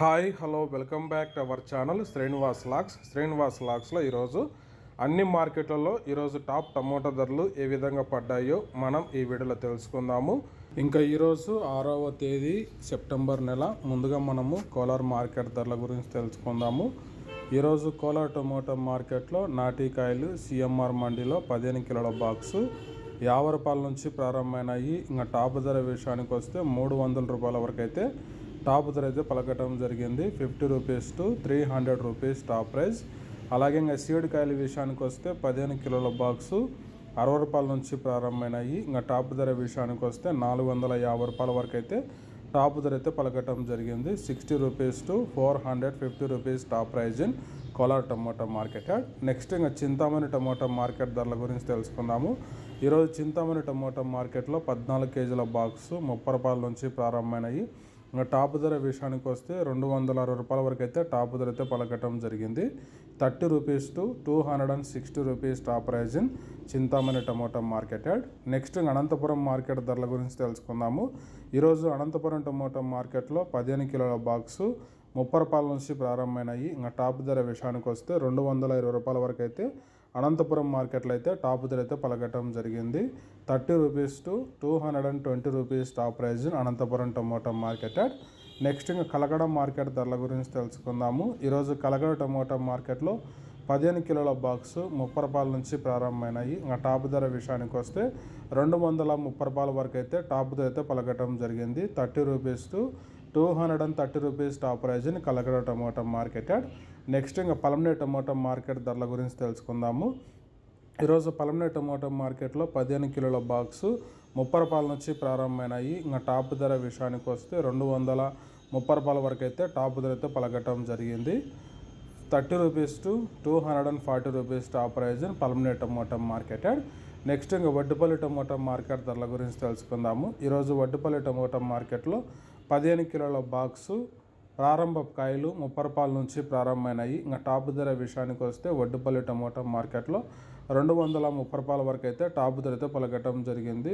Hi hello welcome back to our channel Srinivas lakhs. Srinivas లాక్స్లో ఈరోజు అన్ని మార్కెట్లలో ఈరోజు టాప్ టమోటా ధరలు ఏ విధంగా పడ్డాయో మనం ఈ వీడియోలో తెలుసుకుందాము. ఇంకా ఈరోజు ఆరవ తేదీ సెప్టెంబర్ నెల. ముందుగా మనము కోలార్ మార్కెట్ ధరల గురించి తెలుసుకుందాము. ఈరోజు కోలార్ టమోటా మార్కెట్లో నాటికాయలు సిఎంఆర్ మండీలో పదిహేను కిలోల బాక్సు. యాభై రూపాయల నుంచి ప్రారంభమైనాయి. ఇంకా టాప్ ధర విషయానికి వస్తే మూడు వందల రూపాయల వరకు అయితే టాప్ ధర అయితే పలకటం జరిగింది. Fifty rupees to three hundred rupees top price. అలాగే ఇంకా సీడ్ కాయల విషయానికి వస్తే పదిహేను కిలోల బాక్సు అరవై రూపాయల నుంచి ప్రారంభమైనాయి. ఇంకా టాప్ ధర విషయానికి వస్తే నాలుగు వందల యాభై రూపాయల వరకు అయితే టాప్ ధర అయితే పలకటం జరిగింది. Sixty rupees to four hundred fifty rupees top price in Kolar tomato market yard next ఇంకా చింతామణి టమోటా మార్కెట్ ధరల గురించి తెలుసుకుందాము. ఈరోజు చింతామణి టమోటా మార్కెట్లో పద్నాలుగు కేజీల బాక్సు ముప్పై రూపాయల నుంచి ప్రారంభమైనాయి. ఇంకా టాప్ ధర విషయానికి వస్తే రెండు వందల అరవై రూపాయల వరకు అయితే టాప్ ధర అయితే పలకటం జరిగింది. Thirty rupees to two hundred and sixty rupees top price in Chintamani tomato market yard. Next Anantapuram market ధరల గురించి తెలుసుకుందాము. ఈరోజు అనంతపురం టమోటా మార్కెట్లో పదిహేను కిలోల బాక్సు ముప్పై రూపాయల నుంచి ప్రారంభమైనాయి. ఇంకా టాప్ ధర విషయానికి వస్తే రెండు వందల ఇరవై రూపాయల వరకు అయితే అనంతపురం మార్కెట్లో అయితే టాప్ ధర అయితే పలకటం జరిగింది. Thirty rupees to two hundred and twenty rupees top price Anantapuram tomato market next ఇంకా కలగడ మార్కెట్ ధరల గురించి తెలుసుకుందాము. ఈరోజు కలగడ టమోటా మార్కెట్లో పదిహేను కిలోల బాక్స్ ముప్పై రూపాయల నుంచి ప్రారంభమైనాయి. ఇంకా టాప్ ధర విషయానికి వస్తే రెండు వందల ముప్పై రూపాయల వరకు అయితే టాప్ ధర అయితే పలకటం జరిగింది. Thirty rupees to two hundred and thirty rupees top price Kalagada tomato market next ఇంకా పలమనే టమోటా మార్కెట్ ధరల గురించి తెలుసుకుందాము. ఈరోజు పలమనే టమోటా మార్కెట్లో పదిహేను కిలోల బాక్సు ముప్పై నుంచి ప్రారంభమైనాయి. ఇంకా టాప్ ధర విషయానికి వస్తే రెండు వందల ముప్పై రూపాయల వరకు అయితే టాప్ ధర అయితే పలకటం జరిగింది. Thirty rupees to two hundred and forty rupees top price in Palamaner tomato market. Next ఇంకా వడ్డుపల్లి టమోటా మార్కెట్ ధరల గురించి తెలుసుకుందాము. ఈరోజు వడ్డుపల్లి టమోటా మార్కెట్లో పదిహేను కిలోల బాక్సు ప్రారంభ కాయలు ముప్పై రూపాయల నుంచి ప్రారంభమైనాయి. ఇంకా టాప్ ధర విషయానికి వస్తే వడ్డుపల్లి టమోటా మార్కెట్లో రెండు వందల ముప్పై రూపాయల వరకు అయితే టాప్ ధర అయితే పలకటం జరిగింది.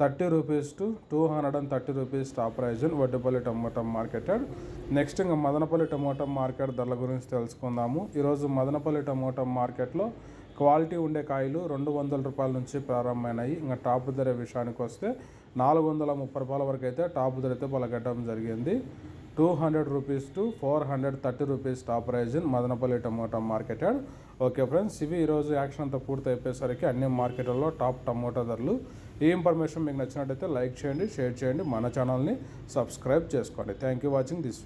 Thirty rupees to two hundred and thirty rupees top price Vaddupalli tomato market next ఇంకా మదనపల్లి టమోటా మార్కెట్ ధరల గురించి తెలుసుకుందాము. ఈరోజు మదనపల్లి టమోటా మార్కెట్లో క్వాలిటీ ఉండే కాయలు రెండు వందల రూపాయల నుంచి ప్రారంభమైనాయి. ఇంకా టాప్ ధర విషయానికి వస్తే నాలుగు వందల ముప్పై రూపాయల వరకు అయితే టాప్ ధర అయితే జరిగింది. Two hundred rupees to four hundred thirty rupees top price in Madanapalle tomato market okay friends ఇవి ఈరోజు యాక్షన్ అంతా పూర్తి అయిపోయేసరికి అన్ని మార్కెట్లలో టాప్ టమోటా ధరలు. ఈ ఇన్ఫర్మేషన్ మీకు నచ్చినట్టయితే లైక్ చేయండి షేర్ చేయండి మన ఛానల్ని సబ్స్క్రైబ్ చేసుకోండి. Thank you watching this